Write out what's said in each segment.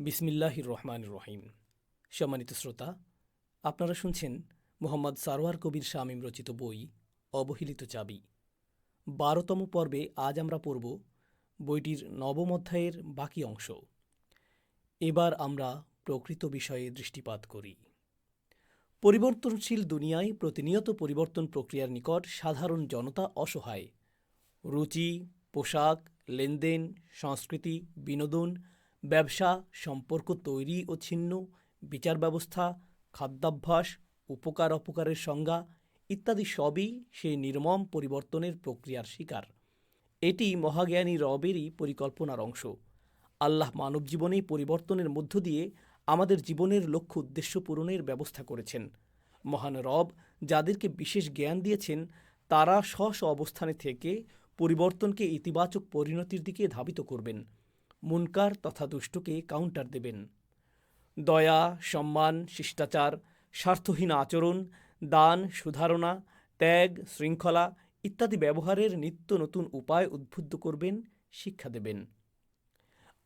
বিসমিল্লাহির রহমান রহিম। সম্মানিত শ্রোতা, আপনারা শুনছেন মোহাম্মদ সারোয়ার কবির শামীম রচিত বই, অবহেলিত চাবি। বারোতম পর্বে আজ আমরা পড়ব বইটির নবম অধ্যায়ের বাকি অংশ। এবার আমরা প্রকৃত বিষয়ে দৃষ্টিপাত করি। পরিবর্তনশীল দুনিয়ায় প্রতিনিয়ত পরিবর্তন প্রক্রিয়ার নিকট সাধারণ জনতা অসহায়। রুচি, পোশাক, লেনদেন, সংস্কৃতি, বিনোদন ব্যবসা, সম্পর্ক তৈরি ও ছিন্ন, বিচার ব্যবস্থা, খাদ্যাভ্যাস, উপকার অপকারের সংজ্ঞা ইত্যাদি সবই সেই নির্মম পরিবর্তনের প্রক্রিয়ার শিকার। এটি মহাজ্ঞানী রবেরই পরিকল্পনার অংশ। আল্লাহ মানব জীবনে পরিবর্তনের মধ্য দিয়ে আমাদের জীবনের লক্ষ্য উদ্দেশ্য পূরণের ব্যবস্থা করেছেন। মহান রব যাদেরকে বিশেষ জ্ঞান দিয়েছেন, তারা স্ব অবস্থানে থেকে পরিবর্তনকে ইতিবাচক পরিণতির দিকে ধাবিত করবেন। মুনকার তথা দুষ্টকে কাউন্টার দেবেন। দয়া, সম্মান, শিষ্টাচার, স্বার্থহীন আচরণ, দান, সুধারণা, ত্যাগ, শৃঙ্খলা ইত্যাদি ব্যবহারের নিত্য নতুন উপায় উদ্বুদ্ধ করবেন, শিক্ষা দেবেন।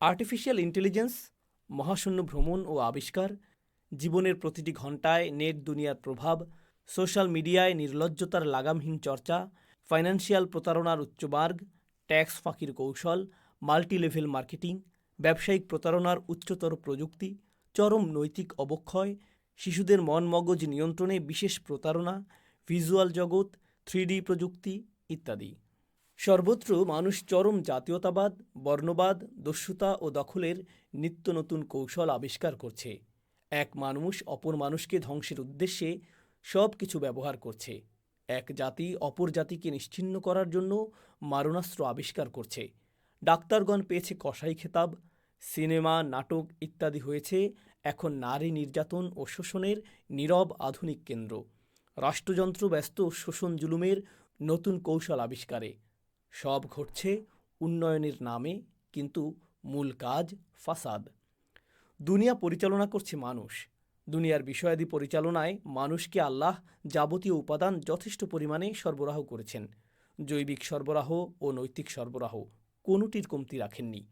আর্টিফিশিয়াল ইন্টেলিজেন্স মহাশূন্য ভ্রমণ ও আবিষ্কার, জীবনের প্রতিটি ঘণ্টায় নেট দুনিয়ার প্রভাব, সোশ্যাল মিডিয়ায় নির্লজ্জতার লাগামহীন চর্চা ফাইন্যান্সিয়াল প্রতারণার উচ্চমার্গ ট্যাক্স ফাঁকির কৌশল মাল্টি লেভেল মার্কেটিং, ব্যবসায়িক প্রতারণার উচ্চতর প্রযুক্তি, চরম নৈতিক অবক্ষয়, শিশুদের মন মগজ নিয়ন্ত্রণে বিশেষ প্রতারণা, ভিজুয়াল জগৎ, থ্রিডি প্রযুক্তি ইত্যাদি। সর্বত্র মানুষ চরম জাতীয়তাবাদ, বর্ণবাদ, দস্যুতা ও দখলের নিত্য নতুন কৌশল আবিষ্কার করছে। এক মানুষ অপর মানুষকে ধ্বংসের উদ্দেশ্যে সব কিছু ব্যবহার করছে। এক জাতি অপর জাতিকে নিশ্চিন্ন করার জন্য মারণাস্ত্র আবিষ্কার করছে। ডাক্তারগণ পেয়েছে কসাই খেতাব, সিনেমা, নাটক ইত্যাদি হয়েছে। এখন নারী নির্যাতন ও শোষণের নীরব আধুনিক কেন্দ্র। রাষ্ট্রযন্ত্র ব্যস্ত শোষণ জুলুমের নতুন কৌশল আবিষ্কারে। সব ঘটছে উন্নয়নের নামে, কিন্তু মূল কাজ ফাসাদ। দুনিয়া পরিচালনা করছে মানুষ। দুনিয়ার বিষয়াদি পরিচালনায় মানুষকে আল্লাহ যাবতীয় উপাদান যথেষ্ট পরিমাণে সরবরাহ করেছেন। জৈবিক সরবরাহ ও নৈতিক সরবরাহ কোনোটির কমতি রাখেননি।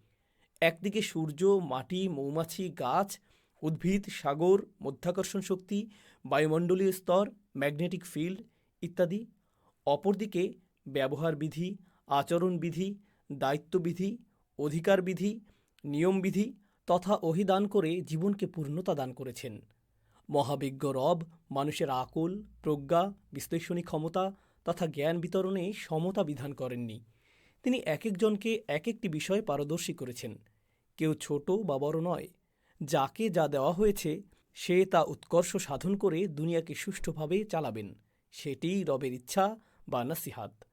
একদিকে সূর্য, মাটি, মৌমাছি, গাছ, উদ্ভিদ, সাগর, মধ্যাকর্ষণ শক্তি, বায়ুমণ্ডলীয় স্তর, ম্যাগনেটিক ফিল্ড ইত্যাদি। অপরদিকে ব্যবহার বিধি আচরণবিধি দায়িত্ববিধি অধিকার বিধি নিয়মবিধি তথা অহিদান করে জীবনকে পূর্ণতা দান করেছেন। মহাবিজ্ঞ রব মানুষের আকল, প্রজ্ঞা, বিশ্লেষণী ক্ষমতা তথা জ্ঞান বিতরণে সমতা বিধান করেননি। তিনি এক একজনকে এক একটি বিষয়ে পারদর্শী করেছেন। কেউ ছোট বা বড় নয়। যাকে যা দেওয়া হয়েছে, সে তা উৎকর্ষ সাধন করে দুনিয়াকে সুষ্ঠুভাবে চালাবেন। সেটিই রবের ইচ্ছা বা নাসিহাত।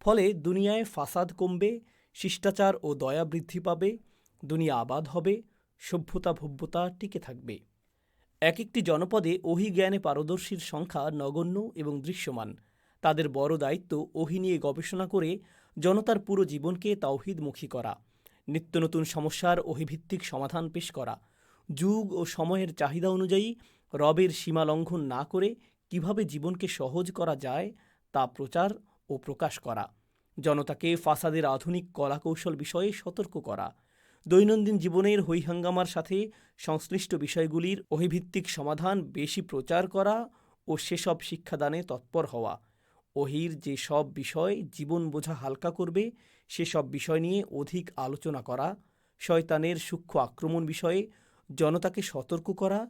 ফলে দুনিয়ায় ফাসাদ কমবে, শিষ্টাচার ও দয়া বৃদ্ধি পাবে, দুনিয়া আবাদ হবে, সভ্যতা ভব্যতা টিকে থাকবে। এক একটি জনপদে ওহি জ্ঞানে পারদর্শীর সংখ্যা নগণ্য এবং দৃশ্যমান। তাদের বড় দায়িত্ব ওহি নিয়ে গবেষণা করে জনতার পুরো জীবনকে তাওহিদমুখী করা, নিত্য নতুন সমস্যার ওহিভিত্তিক সমাধান পেশ করা, যুগ ও সময়ের চাহিদা অনুযায়ী রবের সীমা লঙ্ঘন না করে কীভাবে জীবনকে সহজ করা যায় তা প্রচার ও প্রকাশ করা, জনতাকে ফাসাদের আধুনিক কলাকৌশল বিষয়ে সতর্ক করা, দৈনন্দিন জীবনের হৈহাঙ্গামার সাথে সংশ্লিষ্ট বিষয়গুলির অহিভিত্তিক সমাধান বেশি প্রচার করা ও সেসব শিক্ষাদানে তৎপর হওয়া। ওহির যে সব বিষয় জীবন বোঝা হালকা করবে সেসব বিষয় নিয়ে অধিক আলোচনা করা, শয়তানের সূক্ষ্ম আক্রমণ বিষয়ে জনতাকে সতর্ক করা,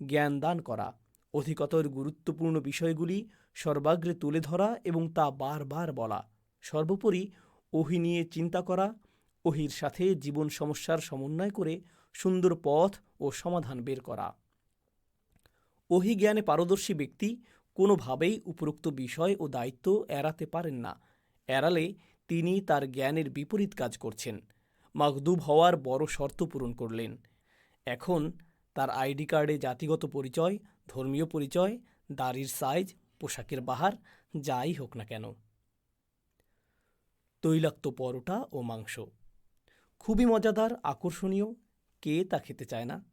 জ্ঞান দান করা, অধিকতর গুরুত্বপূর্ণ বিষয়গুলি সর্বাগ্রে তুলে ধরা এবং তা বারবার বলা, সর্বোপরি ওহি নিয়ে চিন্তা করা ওহির সাথে জীবন সমস্যার সমন্বয় করে সুন্দর পথ ও সমাধান বের করা। ওহি জ্ঞানে পারদর্শী ব্যক্তি কোনোভাবেই উপরোক্ত বিষয় ও দায়িত্ব এড়াতে পারেন না। এড়ালে তিনি তার জ্ঞানের বিপরীত কাজ করছেন। মাগদুব হওয়ার বড় শর্ত পূরণ করলেন। এখন তার আইডি কার্ডে জাতিগত পরিচয়, ধর্মীয় পরিচয়, দাড়ির সাইজ, পোশাকের বাহার, যাই হোক না কেন। তৈলাক্ত পরোটা ও মাংস। খুবই মজাদার, আকর্ষণীয়, কে তা খেতে চায় না?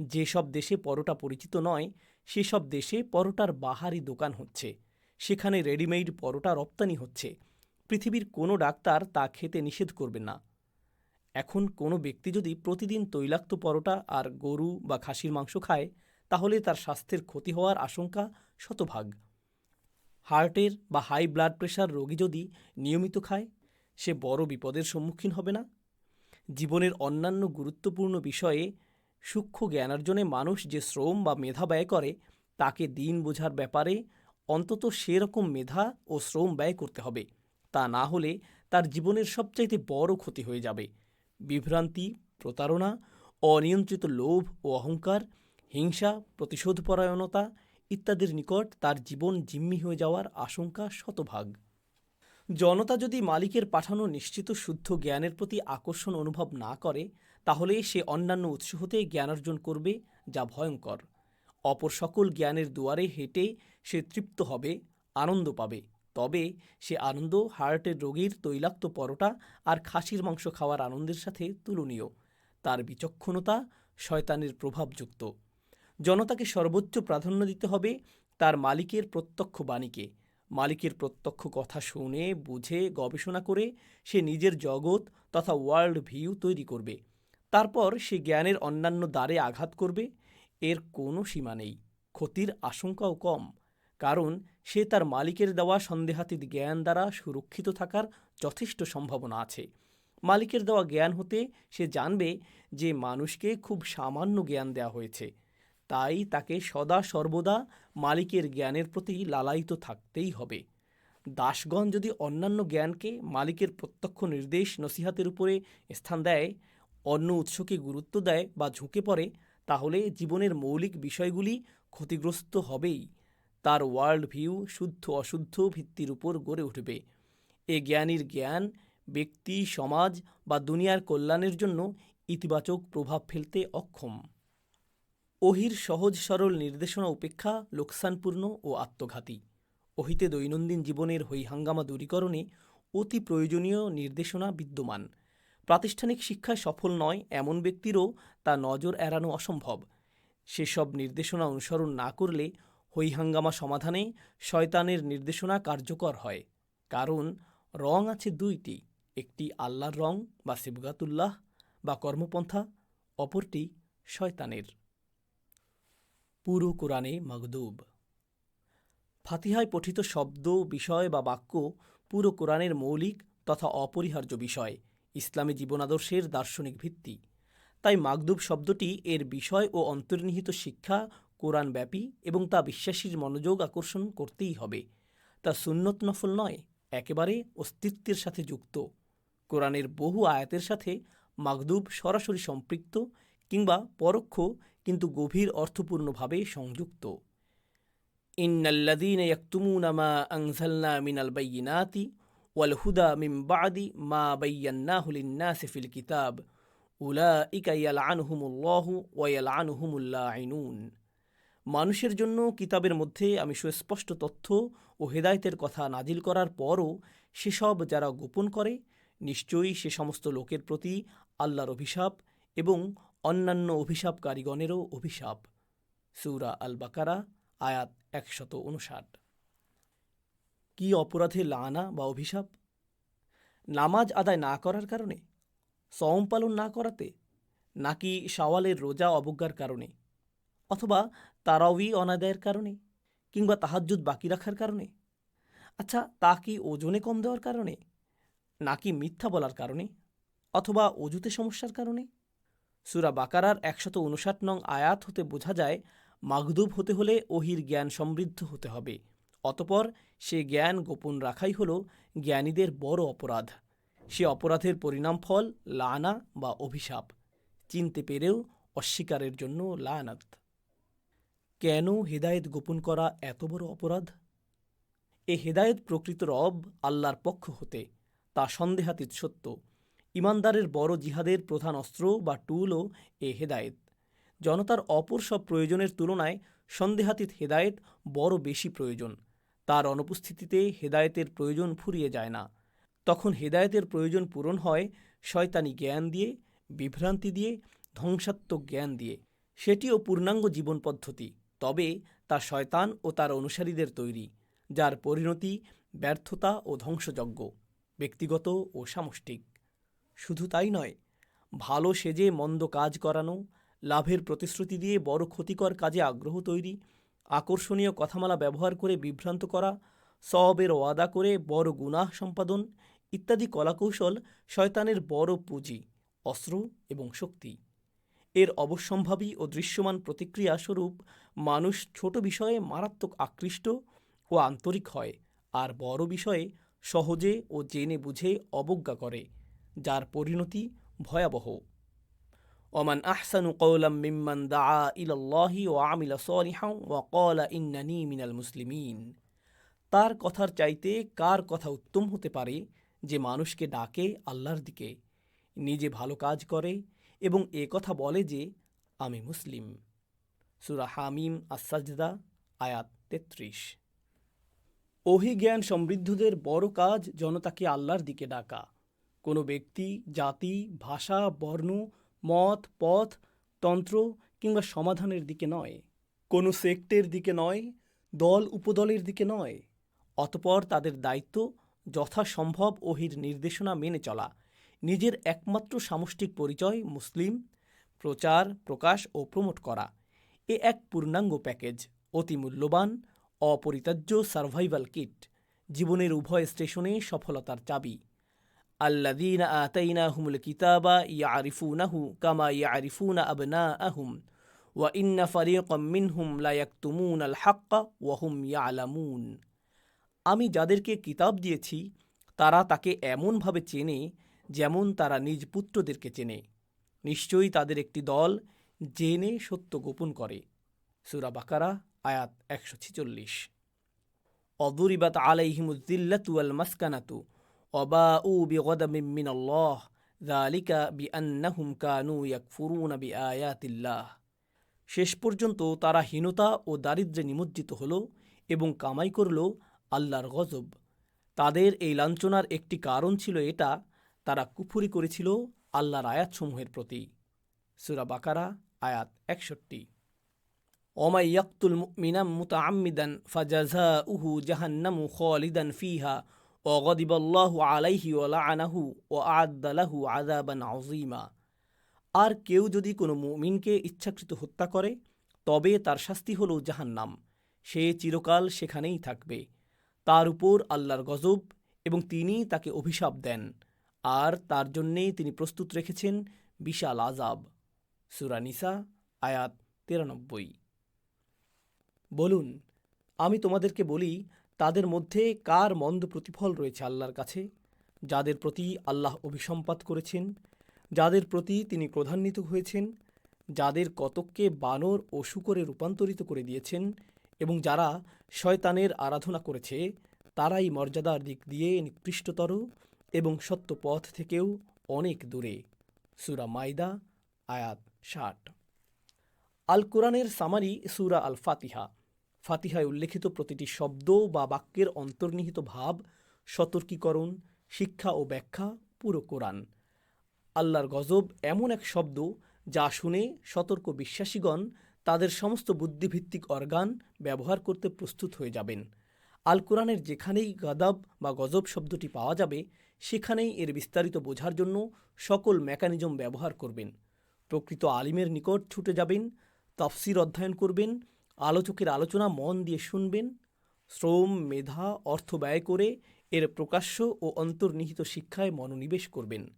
যেসব দেশে পরোটা পরিচিত নয় সেসব দেশে পরোটার বাহারি দোকান হচ্ছে। সেখানে রেডিমেড পরোটা রপ্তানি হচ্ছে। পৃথিবীর কোনো ডাক্তার তা খেতে নিষেধ করবে না। এখন কোনো ব্যক্তি যদি প্রতিদিন তৈলাক্ত পরোটা আর গরু বা খাসির মাংস খায়, তাহলে তার স্বাস্থ্যের ক্ষতি হওয়ার আশঙ্কা শতভাগ। হার্টের বা হাই ব্লাড প্রেশার রোগী যদি নিয়মিত খায়, সে বড় বিপদের সম্মুখীন হবে না। জীবনের অন্যান্য গুরুত্বপূর্ণ বিষয়ে সূক্ষ্ম জ্ঞানার্জনে মানুষ যে শ্রম বা মেধা ব্যয় করে, তাকে দিন বোঝার ব্যাপারে অন্তত সেরকম মেধা ও শ্রম ব্যয় করতে হবে। তা না হলে তার জীবনের সবচাইতে বড় ক্ষতি হয়ে যাবে। বিভ্রান্তি, প্রতারণা, অনিয়ন্ত্রিত লোভ ও অহংকার, হিংসা, প্রতিশোধপরায়ণতা ইত্যাদির নিকট তার জীবন জিম্মি হয়ে যাওয়ার আশঙ্কা শতভাগ। জনতা যদি মালিকের পাঠানো নিশ্চিত শুদ্ধ জ্ঞানের প্রতি আকর্ষণ অনুভব না করে তাহলে সে অন্যান্য উৎস হতে জ্ঞান অর্জন করবে, যা ভয়ঙ্কর। অপর সকল জ্ঞানের দুয়ারে হেঁটে সে তৃপ্ত হবে, আনন্দ পাবে। তবে সে আনন্দ, হার্টের রোগীর তৈলাক্ত পরোটা আর খাসির মাংস খাওয়ার আনন্দের সাথে তুলনীয়। তার বিচক্ষণতা শয়তানের প্রভাবযুক্ত। জনতাকে সর্বোচ্চ প্রাধান্য দিতে হবে তার মালিকের প্রত্যক্ষ বাণীকে। মালিকের প্রত্যক্ষ কথা শুনে, বুঝে, গবেষণা করে সে নিজের জগৎ তথা ওয়ার্ল্ড ভিউ তৈরি করবে। তারপর সে জ্ঞানের অন্যান্য দ্বারে আঘাত করবে, এর কোনো সীমা নেই, ক্ষতির আশঙ্কাও কম, কারণ সে তার মালিকের দেওয়া সন্দেহাতীত জ্ঞান দ্বারা সুরক্ষিত থাকার যথেষ্ট সম্ভাবনা আছে। মালিকের দেওয়া জ্ঞান হতে সে জানবে যে মানুষকে খুব সামান্য জ্ঞান দেওয়া হয়েছে, তাই তাকে সদা সর্বদা মালিকের জ্ঞানের প্রতি লালায়িত থাকতেই হবে। দাসগণ যদি অন্যান্য জ্ঞানকে মালিকের প্রত্যক্ষ নির্দেশ, নসিহাতের উপরে স্থান দেয় অন্য উৎসকে গুরুত্ব দেয় বা ঝুঁকে পড়ে, তাহলে জীবনের মৌলিক বিষয়গুলি ক্ষতিগ্রস্ত হবেই। তার ওয়ার্ল্ড ভিউ শুদ্ধ অশুদ্ধ ভিত্তির উপর গড়ে উঠবে। এ জ্ঞানীর জ্ঞান, ব্যক্তি, সমাজ বা দুনিয়ার কল্যাণের জন্য ইতিবাচক প্রভাব ফেলতে অক্ষম। ওহির সহজ সরল নির্দেশনা উপেক্ষা লোকসানপূর্ণ ও আত্মঘাতী। ওহিতে দৈনন্দিন জীবনের হৈহাঙ্গামা দূরীকরণে অতি প্রয়োজনীয় নির্দেশনা বিদ্যমান। প্রাতিষ্ঠানিক শিক্ষায় সফল নয় এমন ব্যক্তিরও তা নজর এড়ানো অসম্ভব। সেসব নির্দেশনা অনুসরণ না করলে হৈহাঙ্গামা সমাধানে শয়তানের নির্দেশনা কার্যকর হয়। কারণ, রং আছে দুইটি, একটি আল্লাহর রং বা সিবগাতুল্লাহ বা কর্মপন্থা, অপরটি শয়তানের। পুরো কোরআনে মগদুব। ফাতিহায় পঠিত শব্দ, বিষয় বা বাক্য পুরো কোরআনের মৌলিক তথা অপরিহার্য বিষয়। ইসলামী জীবনাদর্শের দার্শনিক ভিত্তি। তাই মাগদুব শব্দটি এর বিষয় ও অন্তর্নিহিত শিক্ষা, কোরআনব্যাপী এবং তা বিশ্বাসীর মনোযোগ আকর্ষণ করতেই হবে। তা সুন্নত নফল নয়, একেবারে অস্তিত্বের সাথে যুক্ত। কোরআনের বহু আয়াতের সাথে মাগদুব সরাসরি সম্পৃক্ত কিংবা পরোক্ষ কিন্তু গভীর অর্থপূর্ণভাবে সংযুক্ত। ইন্নাল্লাযীনা ইয়াকতুমুনা মা আনজালনা মিনাল বাইয়িনাতি ওয়াল হুদা মিন বাদি মা বায়্যান্নাহু লিন-নাসি ফিল কিতাব। উলাইকা ইয়ালআনুহুমুল্লাহু ওয়া ইয়ালআনুহুমুল লাঈনুন মানুষের জন্য কিতাবের মধ্যে আমি সুস্পষ্ট তথ্য ও হেদায়েতের কথা নাজিল করার পরও সেসব যারা গোপন করে, নিশ্চয়ই সে সমস্ত লোকের প্রতি আল্লাহর অভিশাপ এবং অন্যান্য অভিশাপকারীগণেরও অভিশাপ। সূরা আল বাকারা আয়াত একশত উনষাট কি অপরাধে লানা বা অভিশাপ? নামাজ আদায় না করার কারণে? সওম পালন না করাতে? নাকি শাওয়ালের রোজা অবজ্ঞার কারণে? অথবা তারাউই অনাদায়ের কারণে? কিংবা তাহাজ্জুদ বাকি রাখার কারণে? আচ্ছা তা কি ওজনে কম দেওয়ার কারণে? নাকি মিথ্যা বলার কারণে? অথবা অজুতে সমস্যার কারণে? সুরা বাকারার একশত উনষাট নং আয়াত হতে বোঝা যায়, মাগদুব হতে হলে ওহির জ্ঞান সমৃদ্ধ হতে হবে। অতপর সে জ্ঞান গোপন রাখাই হল জ্ঞানীদের বড় অপরাধ। সে অপরাধের পরিণাম ফল লানা বা অভিশাপ, চিনতে পেরেও অস্বীকারের জন্য লানাত। কেন হেদায়েত গোপন করা এত বড় অপরাধ? এ হেদায়েত প্রকৃত রব আল্লাহর পক্ষ হতে, তা সন্দেহাতীত সত্য। ইমানদারের বড় জিহাদের প্রধান অস্ত্র বা টুলও এ হেদায়েত। জনতার অপর সব প্রয়োজনের তুলনায় সন্দেহাতীত হেদায়েত বড় বেশি প্রয়োজন। তার অনুপস্থিতিতে হেদায়েতের প্রয়োজন ফুরিয়ে যায় না। তখন হেদায়েতের প্রয়োজন পূরণ হয় শয়তানি জ্ঞান দিয়ে, বিভ্রান্তি দিয়ে, ধ্বংসাত্মক জ্ঞান দিয়ে। সেটিও পূর্ণাঙ্গ জীবন পদ্ধতি। তবে তা শয়তান ও তার অনুসারীদের তৈরি, যার পরিণতি ব্যর্থতা ও ধ্বংসযজ্ঞ, ব্যক্তিগত ও সামষ্টিক। শুধু তাই নয়, ভালো সেজে মন্দ কাজ করানো, লাভের প্রতিশ্রুতি দিয়ে বড় ক্ষতিকর কাজে আগ্রহ তৈরি আকর্ষণীয় কথামালা ব্যবহার করে বিভ্রান্ত করা সবের ওয়াদা করে বড় গুনাহ সম্পাদন ইত্যাদি কলাকৌশল শয়তানের বড় পুঁজি, অস্ত্র এবং শক্তি। এর অবশ্যম্ভাবী ও দৃশ্যমান প্রতিক্রিয়া স্বরূপ মানুষ ছোট বিষয়ে মারাত্মক আকৃষ্ট ও আন্তরিক হয় আর বড় বিষয়ে সহজে ও জেনে বুঝে অবজ্ঞা করে, যার পরিণতি ভয়াবহ। ওমান আহসানু কৌলাম মিম্মান দা ইলাল্লাহি ও আমিলা সলিহাও ও কলা ইন্নানি মিনাল মুসলিমিন তার কথার চাইতে কার কথা উত্তম হতে পারে যে মানুষকে ডাকে আল্লাহর দিকে, নিজে ভালো কাজ করে এবং এ কথা বলে যে আমি মুসলিম। সুরা হামিম আসাজদা আয়াত তেত্রিশ। অহিজ্ঞান সমৃদ্ধদের বড় কাজ জনতাকে আল্লাহর দিকে ডাকা। কোনো ব্যক্তি, জাতি, ভাষা, বর্ণ মত, পথ, তন্ত্র কিংবা সমাধানের দিকে নয়। কোনো সেক্টের দিকে নয়, দল, উপদলের দিকে নয়। অতপর তাদের দায়িত্ব যথাসম্ভব ওহির নির্দেশনা মেনে চলা। নিজের একমাত্র সামষ্টিক পরিচয়, মুসলিম, প্রচার, প্রকাশ ও প্রমোট করা। এ এক পূর্ণাঙ্গ প্যাকেজ, অতি মূল্যবান, অপরিত্যাজ্য সার্ভাইভাল কিট। জীবনের উভয় স্টেশনে সফলতার চাবি। আল্লাদিন আতাইনা হুমুল কিতাবা ইয়ারিফুনাহু কামা ইয়ারিফুনা আবনা আহুম ওয়া ইন্না ফারিকম মিনহুম লা ইয়াকতুমুন আল হাক্কা ওয়া হুম ইয়ালামুন। আমি যাদেরকে কিতাব দিয়েছি, তারা তাকে এমনভাবে চেনে যেমন তারা নিজ পুত্রদেরকে চেনে। নিশ্চয়ই তাদের একটি দল জেনে সত্য গোপন করে। সুরা বাকারা, আয়াত একশো ছিচল্লিশ। অদুরিবাত আলাইহিমুদ্দিল্লাতু আল মাসকানাতু অবা উ বিগদামিম মিনাল্লাহ যালিকা বিআন্নাহুম কানু ইয়াকফুরুনা বিআয়াতিল্লাহ শেষ পর্যন্ত তারা হীনতা ও দারিদ্র্যে নিমজ্জিত হল এবং কামাই করল আল্লাহর গজব। তাদের এই লাঞ্ছনার একটি কারণ ছিল এটা, তারা কুফুরি করেছিল আল্লাহর আয়াতসমূহের প্রতি। সুরা বাকারা, আয়াত একষট্টি। অমাই ইয়াক্তুল মিনাম মুতাআম্মিদান ফাজাযাউহু জাহান্নামু খালিদান ফিহা আলাইহি ওলা আনাহু ও আর কেউ যদি কোনো মুমিনকে ইচ্ছাকৃত হত্যা করে, তবে তার শাস্তি হল জাহান্নাম। সে চিরকাল সেখানেই থাকবে। তার উপর আল্লাহর গজব এবং তিনি তাকে অভিশাপ দেন। আর তার জন্যে তিনি প্রস্তুত রেখেছেন বিশাল আজাব সুরানিসা আয়াত তিরানব্বই। বলুন, আমি তোমাদেরকে বলি তাদের মধ্যে কার মন্দ প্রতিফল রয়েছে আল্লাহর কাছে? যাদের প্রতি আল্লাহ অভিসম্পাত করেছেন, যাদের প্রতি তিনি ক্রধান্বিত হয়েছেন, যাদের কতককে বানর ও শুকরে রূপান্তরিত করে দিয়েছেন এবং যারা শয়তানের আরাধনা করেছে, তারাই মর্যাদার দিক দিয়ে নিকৃষ্টতর এবং সত্য পথ থেকেও অনেক দূরে। সুরা মাইদা আয়াত ষাট। আল কোরআনের সামারি সুরা আল ফাতিহা ফাতিহায় উল্লেখিত প্রতিটি শব্দ বা বাক্যের অন্তর্নিহিত ভাব, সতর্কীকরণ, শিক্ষা ও ব্যাখ্যা, পুরো কোরআন। আল্লাহর গজব এমন এক শব্দ যা শুনে সতর্ক বিশ্বাসীগণ তাদের সমস্ত বুদ্ধিভিত্তিক অর্গান ব্যবহার করতে প্রস্তুত হয়ে যাবেন। আল কোরআনের যেখানেই গাদাব বা গজব শব্দটি পাওয়া যাবে, সেখানেই এর বিস্তারিত বোঝার জন্য সকল মেকানিজম ব্যবহার করবেন। প্রকৃত আলিমের নিকট ছুটে যাবেন, তফসির অধ্যয়ন করবেন আলোচকের আলোচনা মন দিয়ে শুনবেন, শ্রম, মেধা, অর্থ ব্যয় করে এর প্রকাশ্য ও অন্তর্নিহিত শিক্ষায় মনোনিবেশ করবেন।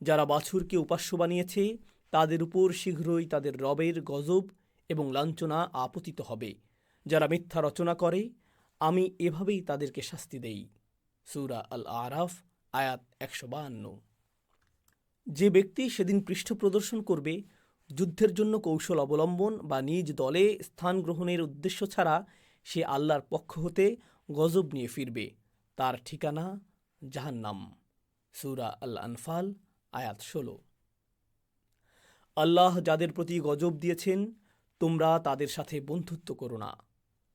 যারা বাছুরকে উপাস্য বানিয়েছে, তাদের উপর শীঘ্রই তাদের রবের গজব এবং লাঞ্ছনা আপতিত হবে। যারা মিথ্যা রচনা করে, আমি এভাবেই তাদেরকে শাস্তি দেই। সুরা আল আরাফ আয়াত একশো বাহান্ন। যে ব্যক্তি সেদিন পৃষ্ঠ প্রদর্শন করবে যুদ্ধের জন্য কৌশল অবলম্বন বা নিজ দলে স্থান গ্রহণের উদ্দেশ্য ছাড়া সে আল্লাহর পক্ষ হতে গজব নিয়ে ফিরবে। তার ঠিকানা জাহান্নাম। সুরা আল আনফাল আয়াত ষোলো। আল্লাহ যাদের প্রতি গজব দিয়েছেন, তোমরা তাদের সাথে বন্ধুত্ব করো না।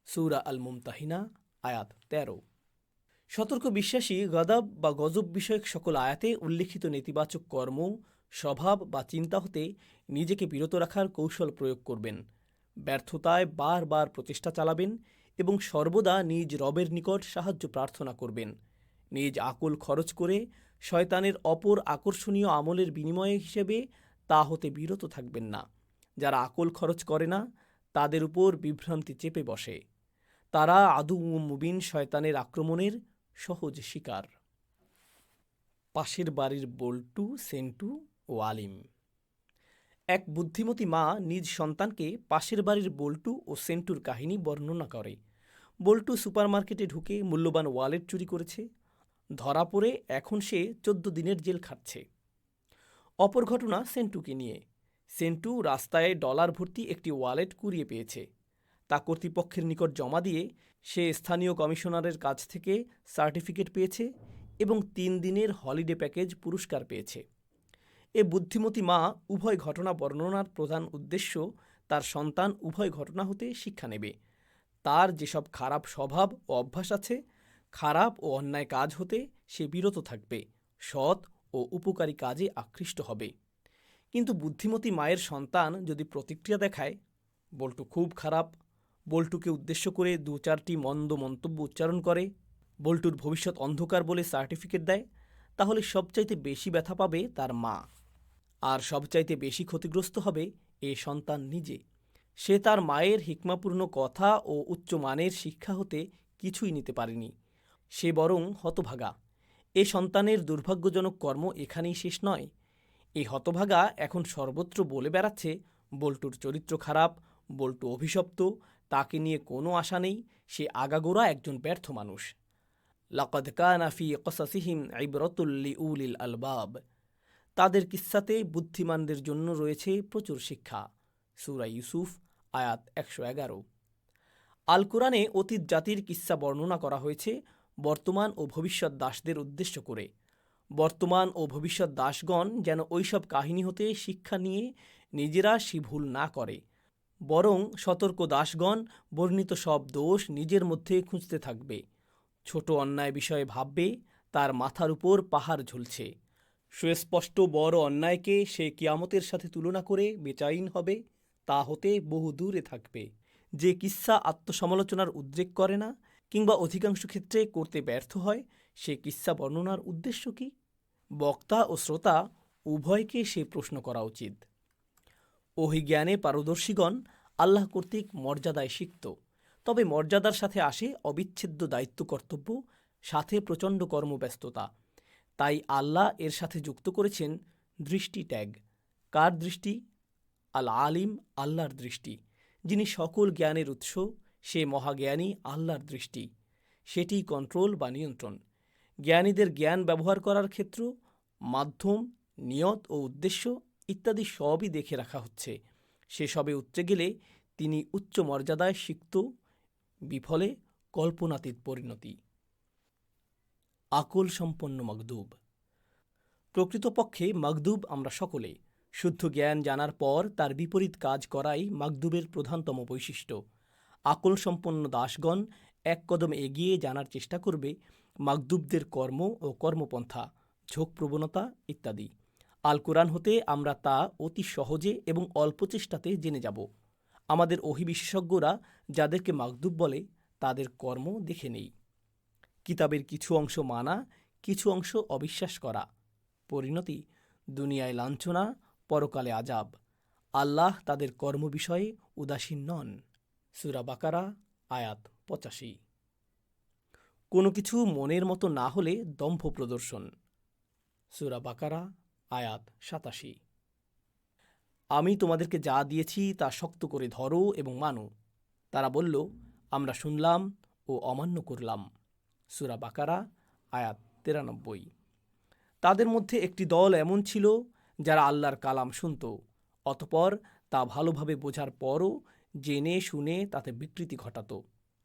সুরা আল মুমতাহিনা আয়াত তেরো। সতর্ক বিশ্বাসী, গদাব বা গজব বিষয়ক সকল আয়াতে উল্লিখিত নেতিবাচক কর্ম স্বভাব বা চিন্তা হতে নিজেকে বিরত রাখার কৌশল প্রয়োগ করবেন। ব্যর্থতায় বারবার প্রচেষ্টা চালাবেন এবং সর্বদা নিজ রবের নিকট সাহায্য প্রার্থনা করবেন। নিজ আকল খরচ করে শয়তানের অপর আকর্ষণীয় আমলের বিনিময়ে হিসেবে তা হতে বিরত থাকবেন না। যারা আকল খরচ করে না, তাদের উপর বিভ্রান্তি চেপে বসে। তারা আদু মুবিন শয়তানের আক্রমণের সহজ শিকার। পাশের বাড়ির বল্টু, সেন্টু ও আলিম। এক বুদ্ধিমতী মা নিজ সন্তানকে পাশের বাড়ির বল্টু ও সেন্টুর কাহিনী বর্ণনা করে। বল্টু সুপারমার্কেটে ঢুকে মূল্যবান ওয়ালেট চুরি করেছে। ধরা পড়ে এখন সে চোদ্দ দিনের জেল খাটছে। অপর ঘটনা সেন্টুকে নিয়ে। সেন্টু রাস্তায় ডলার ভর্তি একটি ওয়ালেট কুড়িয়ে পেয়েছে। তা কর্তৃপক্ষের নিকট জমা দিয়ে সে স্থানীয় কমিশনারের কাছ থেকে সার্টিফিকেট পেয়েছে এবং তিন দিনের হলিডে প্যাকেজ পুরস্কার পেয়েছে। এ বুদ্ধিমতী মা উভয় ঘটনা বর্ণনার প্রধান উদ্দেশ্য তার সন্তান উভয় ঘটনা হতে শিক্ষা নেবে। তার যেসব খারাপ স্বভাব ও অভ্যাস আছে, খারাপ ও অন্যায় কাজ হতে সে বিরত থাকবে, সৎ ও উপকারী কাজে আকৃষ্ট হবে। কিন্তু বুদ্ধিমতী মায়ের সন্তান যদি প্রতিক্রিয়া দেখায়, বল্টু খুব খারাপ, বল্টুকে উদ্দেশ্য করে দু চারটি মন্দ মন্তব্য উচ্চারণ করে, বল্টুর ভবিষ্যৎ অন্ধকার বলে সার্টিফিকেট দেয়, তাহলে সবচাইতে বেশি ব্যথা পাবে তার মা। আর সবচাইতে বেশি ক্ষতিগ্রস্ত হবে এ সন্তান নিজে। সে তার মায়ের হিকমাপূর্ণ কথা ও উচ্চমানের শিক্ষা হতে কিছুই নিতে পারেনি। সে বরং হতভাগা। এ সন্তানের দুর্ভাগ্যজনক কর্ম এখানেই শেষ নয়। এই হতভাগা এখন সর্বত্র বলে বেড়াচ্ছে, বল্টুর চরিত্র খারাপ, বল্টু অভিশপ্ত, তাকে নিয়ে কোনো আশা নেই, সে আগাগোড়া একজন ব্যর্থ মানুষ। লাকদ কানা ফি কসাসিহিম ইবরতুল্লি উলিল আলবাব। তাদের কিস্সাতে বুদ্ধিমানদের জন্য রয়েছে প্রচুর শিক্ষা। সুরা ইউসুফ, আয়াত একশো এগারো। আল কোরআনে অতীত জাতির কিস্সা বর্ণনা করা হয়েছে বর্তমান ও ভবিষ্যৎ দাসদের উদ্দেশ্য করে। বর্তমান ও ভবিষ্যৎ দাসগণ যেন ওইসব কাহিনী হতে শিক্ষা নিয়ে নিজেরা সে ভুল না করে। বরং সতর্ক দাসগণ বর্ণিত সব দোষ নিজের মধ্যে খুঁজতে থাকবে। ছোট অন্যায় বিষয়ে ভাববে, তার মাথার উপর পাহাড় ঝুলছে। সুস্পষ্ট বড় অন্যায়কে সে কিয়ামতের সাথে তুলনা করে বেচাইন হবে, তা হতে বহু দূরে থাকবে। যে কিস্সা আত্মসমালোচনার উদ্রেক করে না, কিংবা অধিকাংশ ক্ষেত্রে করতে ব্যর্থ হয়, সে কিস্সা বর্ণনার উদ্দেশ্য কি? বক্তা ও শ্রোতা উভয়কে সে প্রশ্ন করা উচিত। ওহি জ্ঞানে পারদর্শীগণ আল্লাহ কর্তৃক মর্যাদায় সিক্ত। তবে মর্যাদার সাথে আসে অবিচ্ছেদ্য দায়িত্ব কর্তব্য, সাথে প্রচণ্ড কর্মব্যস্ততা। তাই আল্লাহ এর সাথে যুক্ত করেছেন দৃষ্টি ট্যাগ কার দৃষ্টি? আল আলিম আল্লাহর দৃষ্টি। যিনি সকল জ্ঞানের উৎস, সে মহাজ্ঞানী আল্লাহর দৃষ্টি। সেটি কন্ট্রোল বা নিয়ন্ত্রণ। জ্ঞানীদের জ্ঞান ব্যবহার করার ক্ষেত্র, মাধ্যম, নিয়ত ও উদ্দেশ্য ইত্যাদি সবই দেখে রাখা হচ্ছে। সেসবে উচ্চে গেলে তিনি উচ্চ মর্যাদায় সিক্ত, বিফলে, কল্পনাতীত পরিণতি। আকল সম্পন্ন মগদুব। প্রকৃতপক্ষে মগদুব আমরা সকলে শুদ্ধ জ্ঞান জানার পর তার বিপরীত কাজ করাই মাগদুবের প্রধানতম বৈশিষ্ট্য। আকল সম্পন্ন দাসগণ এক কদম এগিয়ে জানার চেষ্টা করবে মাগদুবদের কর্ম ও কর্মপন্থা, ঝোঁক প্রবণতা ইত্যাদি। আল কোরআন হতে আমরা তা অতি সহজে এবং অল্প চেষ্টাতে জেনে যাব। আমাদের অহি বিশেষজ্ঞরা যাদেরকে মাগদুব বলে তাদের কর্ম দেখে নেই। কিতাবের কিছু অংশ মানা, কিছু অংশ অবিশ্বাস করা। পরিণতি, দুনিয়ায় লাঞ্ছনা, পরকালে আজাব আল্লাহ তাদের কর্ম বিষয়ে উদাসীন নন। সুরা বাকারা, আয়াত পঁচাশি। কোনো কিছু মনের মতো না হলে দম্ভ প্রদর্শন। সুরা বাকারা, আয়াত সাতাশি। আমি তোমাদেরকে যা দিয়েছি তা শক্ত করে ধরো এবং মানো। তারা বলল, আমরা শুনলাম ও অমান্য করলাম। সুরা বাকারা, আয়াত তিরানব্বই। তাদের মধ্যে একটি দল এমন ছিল যারা আল্লাহর কালাম শুনত, অতপর তা ভালোভাবে বোঝার পরও জেনে শুনে তাতে বিকৃতি ঘটাত।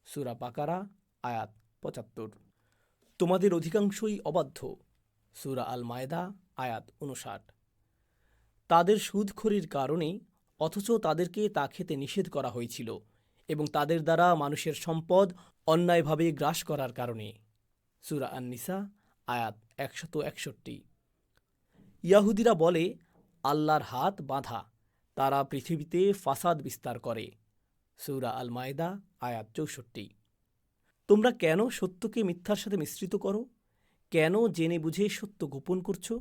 সুরা বাকারা, আয়াত পঁচাত্তর। তোমাদের অধিকাংশই অবাধ্য। সুরা আল মায়দা আয়াত উনষাট তাদের সুদখড়ির কারণে অথচ তাদেরকে তা খেতে নিষেধ করা হয়েছিল এবং তাদের দ্বারা মানুষের সম্পদ অন্যায়ভাবে গ্রাস করার কারণে। সুরা আননিসা, আয়াত একশত একষট্টি। ইয়াহুদিরা বলে, আল্লাহর হাত বাঁধা, তারা পৃথিবীতে ফাসাদ বিস্তার করে। সৌরা আল মায়দা আয়াত চৌষট্টি। তোমরা কেন সত্যকে মিথ্যার সাথে মিশ্রিত করো? কেন জেনে বুঝে সত্য গোপন করছ?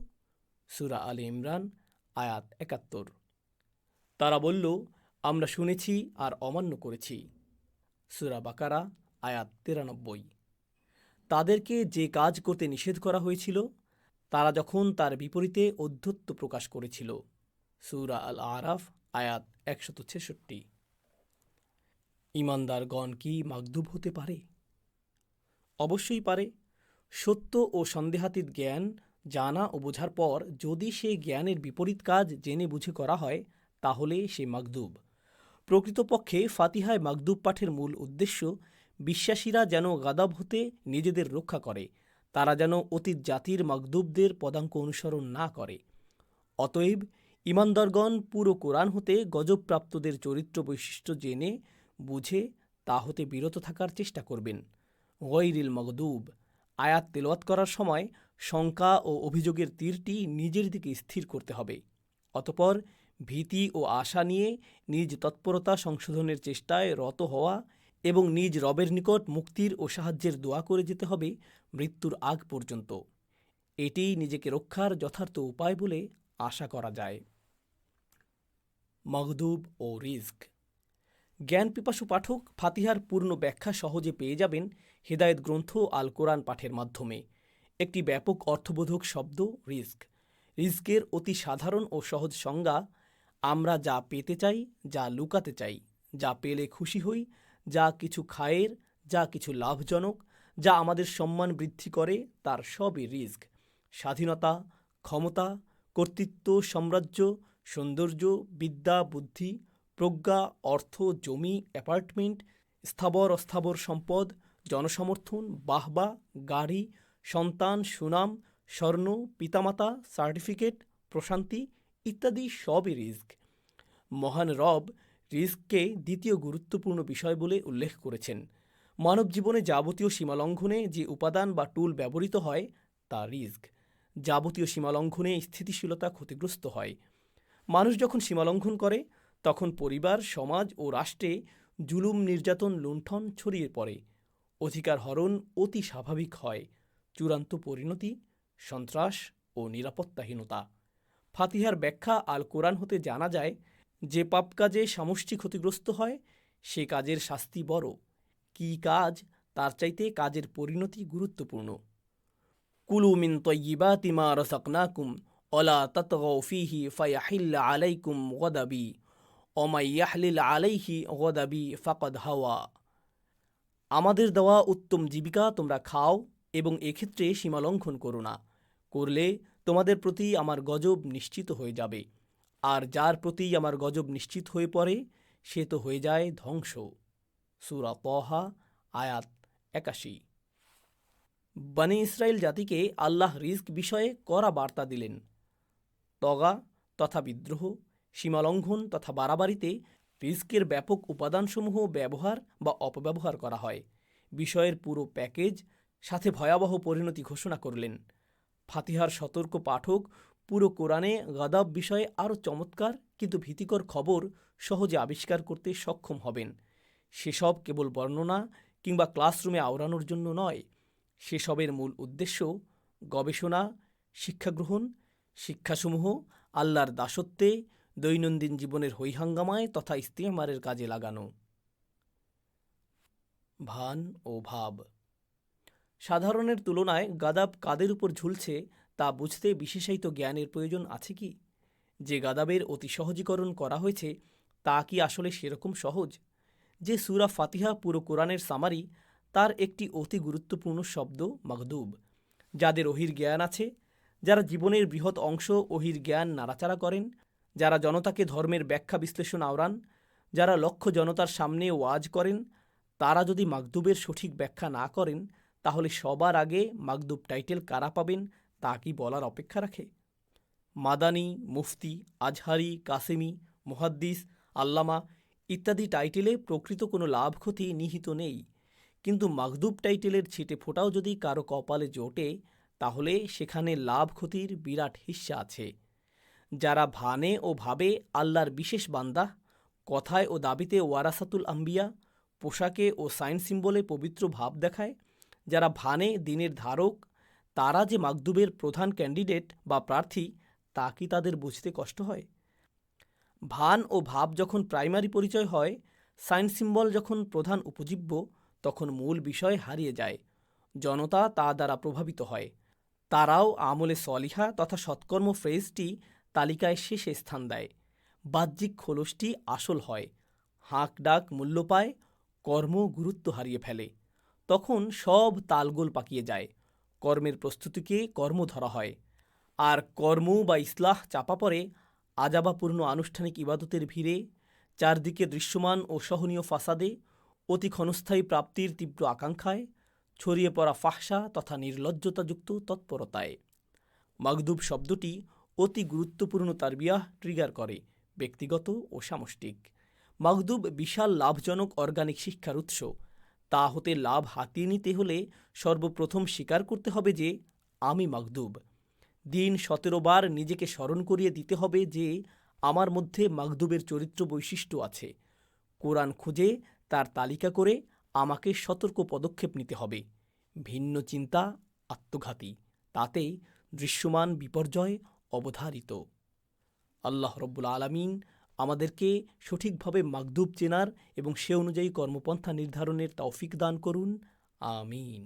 সুরা আল ইমরান, আয়াত একাত্তর। তারা বলল, আমরা শুনেছি আর অমান্য করেছি। সুরা বাকারা আয়াত তিরানব্বই। তাদেরকে যে কাজ করতে নিষেধ করা হয়েছিল, তারা যখন তার বিপরীতে অধ্যত্ব প্রকাশ করেছিল। সুরা আল আরাফ আয়াত একশত ছেষট্টি। ইমানদারগণ কি মাগদুব হতে পারে? অবশ্যই পারে। সত্য ও সন্দেহাতীত জ্ঞান জানা ও বোঝার পর যদি সে জ্ঞানের বিপরীত কাজ জেনে বুঝে করা হয়, তাহলে সে মাগদুব। প্রকৃতপক্ষে ফাতিহায় মাগদুব পাঠের মূল উদ্দেশ্য বিশ্বাসীরা যেন গাদাব হতে নিজেদের রক্ষা করে, তারা যেন অতীত জাতির মগদুবদের পদাঙ্ক অনুসরণ না করে। অতএব ইমানদারগণ পুরো কোরআন হতে গজবপ্রাপ্তদের চরিত্র বৈশিষ্ট্য জেনে, বুঝে, তা হতে বিরত থাকার চেষ্টা করবেন। গৈরিল মগদুব, আয়াত তেলাওয়াত করার সময় শঙ্কা ও অভিযোগের তীরটি নিজের দিকে স্থির করতে হবে। অতপর ভীতি ও আশা নিয়ে নিজ তৎপরতা সংশোধনের চেষ্টায় রত হওয়া এবং নিজ রবের নিকট মুক্তির ও সাহায্যের দোয়া করে যেতে হবে মৃত্যুর আগ পর্যন্ত। এটিই নিজেকে রক্ষার যথার্থ উপায় বলে আশা করা যায়। মগদুব ও রিস্ক জ্ঞান পিপাসু পাঠক ফাতিহার পূর্ণ ব্যাখ্যা সহজে পেয়ে যাবেন হেদায়েত গ্রন্থ আল কোরআন পাঠের মাধ্যমে। একটি ব্যাপক অর্থবোধক শব্দ রিস্ক রিস্কের অতি সাধারণ ও সহজ সংজ্ঞা, আমরা যা পেতে চাই, যা লুকাতে চাই, যা পেলে খুশি হই যা কিছু খায়ের, যা কিছু লাভজনক, যা আমাদের সম্মান বৃদ্ধি করে, তার সবই রিস্ক। স্বাধীনতা, ক্ষমতা, কর্তৃত্ব, সাম্রাজ্য, সৌন্দর্য, বিদ্যা, বুদ্ধি, প্রজ্ঞা, অর্থ, জমি, অ্যাপার্টমেন্ট, স্থাবর, অস্থাবর সম্পদ, জনসমর্থন, বাহবা, গাড়ি, সন্তান, সুনাম, স্বর্ণ, পিতামাতা, সার্টিফিকেট, প্রশান্তি ইত্যাদি সবই রিস্ক। মহান রব রিস্ককে দ্বিতীয় গুরুত্বপূর্ণ বিষয় বলে উল্লেখ করেছেন। মানব জীবনে যাবতীয় সীমালঙ্ঘনে যে উপাদান বা টুল ব্যবহৃত হয়, তা রিস্ক। যাবতীয় সীমালঙ্ঘনে স্থিতিশীলতা ক্ষতিগ্রস্ত হয়। মানুষ যখন সীমালঙ্ঘন করে, তখন পরিবার, সমাজ ও রাষ্ট্রে জুলুম, নির্যাতন, লুণ্ঠন ছড়িয়ে পড়ে। অধিকার হরণ অতি স্বাভাবিক হয়। চূড়ান্ত পরিণতি, সন্ত্রাস ও নিরাপত্তাহীনতা। ফাতিহার ব্যাখ্যা আল কোরআন হতে জানা যায় যে পাপ কাজে সমষ্টি ক্ষতিগ্রস্ত হয়, সে কাজের শাস্তি বড়। কী কাজ? তার চাইতে কাজের পরিণতি গুরুত্বপূর্ণ। কুলু মিন তয়্যিবাতি মা রাযাকনাকুম ওয়ালা তাতগাও ফীহি ফায়াহিল্লা আলাইকুম গদাবি ওমাই ইয়াহলিল আলাইহি গদাবি ফাকাদ হাওয়া। আমাদের দেওয়া উত্তম জীবিকা তোমরা খাও এবং এক্ষেত্রে সীমালঙ্ঘন করো না। করলে তোমাদের প্রতি আমার গজব নিশ্চিত হয়ে যাবে। আর যার প্রতি আমার গজব নিশ্চিত হয়ে পড়ে, সে তো হয়ে যায় ধ্বংস। সুরা পহা আয়াত একাশি। বানি ইসরায়েল জাতিকে আল্লাহ রিস্ক বিষয়ে কড়া বার্তা দিলেন। তগা তথা বিদ্রোহ, সীমালঙ্ঘন তথা বাড়াবাড়িতে রিস্কের ব্যাপক উপাদানসমূহ ব্যবহার বা অপব্যবহার করা হয়। বিষয়ের পুরো প্যাকেজ সাথে ভয়াবহ পরিণতি ঘোষণা করলেন। ফাতিহার সতর্ক পাঠক পুরো কোরআনে গাদাব বিষয়ে আরও চমৎকার কিন্তু ভীতিকর খবর সহজে আবিষ্কার করতে সক্ষম হবেন। সেসব কেবল বর্ণনা কিংবা ক্লাসরুমে আওড়ানোর জন্য নয়। সেসবের মূল উদ্দেশ্য গবেষণা, শিক্ষাগ্রহণ, শিক্ষাসমূহ, আল্লাহর দাসত্বে, দৈনন্দিন জীবনের হৈহাঙ্গামায় তথা ইস্তেমারের কাজে লাগানো। ভান ও ভাব। সাধারণের তুলনায় গাদাব কাদের উপর ঝুলছে তা বুঝতে বিশেষায়িত জ্ঞানের প্রয়োজন আছে কি? যে গাদাবের অতি সহজীকরণ করা হয়েছে, তা কি আসলে সেরকম সহজ? যে সুরা ফাতিহা পুরো কোরআনের সামারি, তার একটি অতি গুরুত্বপূর্ণ শব্দ মাগদুব, যাদের অহির জ্ঞান আছে, যারা জীবনের বৃহৎ অংশ ওহির জ্ঞান নাড়াচাড়া করেন, যারা জনতাকে ধর্মের ব্যাখ্যা বিশ্লেষণ আওড়ান, যারা লক্ষ্য জনতার সামনে ওয়াজ করেন, তারা যদি মাগদুবের সঠিক ব্যাখ্যা না করেন, তাহলে সবার আগে মাগদুব টাইটেল কারা পাবেন তা কি বলার অপেক্ষা রাখে? মাদানি, মুফতি, আজহারি, কাসেমি, মুহাদ্দিস, আল্লামা ইত্যাদি টাইটেলে প্রকৃত কোনো লাভ ক্ষতি নিহিত নেই। কিন্তু মাগদুব টাইটেলের ছিটে ফোটাও যদি কারও কপালে জোটে, তাহলে সেখানে লাভ ক্ষতির বিরাট হিস্সা আছে। যারা ভানে ও ভাবে আল্লাহর বিশেষ বান্দা, কথায় ও দাবিতে ওয়ারাসাতুল আম্বিয়া, পোশাকে ও সাইন সিম্বলে পবিত্র ভাব দেখায়, যারা ভানে দিনের ধারক তারা যে মাগদুবের প্রধান ক্যান্ডিডেট বা প্রার্থী, তা কি তাদের বুঝতে কষ্ট হয়? ভান ও ভাব যখন প্রাইমারি পরিচয় হয়, সাইন সিম্বল যখন প্রধান উপজীব্য, তখন মূল বিষয় হারিয়ে যায়। জনতা তা দ্বারা প্রভাবিত হয়। তারাও আমলে সলিহা তথা সৎকর্ম ফ্রেজটি তালিকায় শেষে স্থান দেয়। বাহ্যিক খোলসটি আসল হয়। হাঁক ডাক মূল্য পায়, কর্ম গুরুত্ব হারিয়ে ফেলে। তখন সব তালগোল পাকিয়ে যায়। কর্মের প্রস্তুতিকে কর্ম ধরা হয়। আর কর্ম বা ইসলাহ চাপা পড়ে, আজাবাপূর্ণ আনুষ্ঠানিক ইবাদতের ভিড়ে, চারদিকে দৃশ্যমান ও সহনীয় ফাসাদে, অতি ক্ষণস্থায়ী প্রাপ্তির তীব্র আকাঙ্ক্ষায়, ছড়িয়ে পড়া ফাহসা তথা নির্লজ্জতাযুক্ত তৎপরতায়। মাগদুব শব্দটি অতি গুরুত্বপূর্ণ তারবিয়াহ ট্রিগার করে, ব্যক্তিগত ও সামষ্টিক। মাগদুব বিশাল লাভজনক অর্গানিক শিক্ষার উৎস। তা হতে লাভ হাতিয়ে নিতে হলে সর্বপ্রথম স্বীকার করতে হবে যে, আমি মাগদুব। দিন সতেরো বার নিজেকে স্মরণ করিয়ে দিতে হবে যে, আমার মধ্যে মাগদুবের চরিত্র বৈশিষ্ট্য আছে। কোরআন খুঁজে, তার তালিকা করে আমাকে সতর্ক পদক্ষেপ নিতে হবে। ভিন্ন চিন্তা, আত্মঘাতী, তাতে দৃশ্যমান বিপর্যয় অবধারিত। আল্লাহ রব্বুল আলামিন আমাদেরকে সঠিকভাবে মাকদুব চেনার এবং সে অনুযায়ী কর্মপন্থা নির্ধারণের তৌফিক দান করুন। আমিন।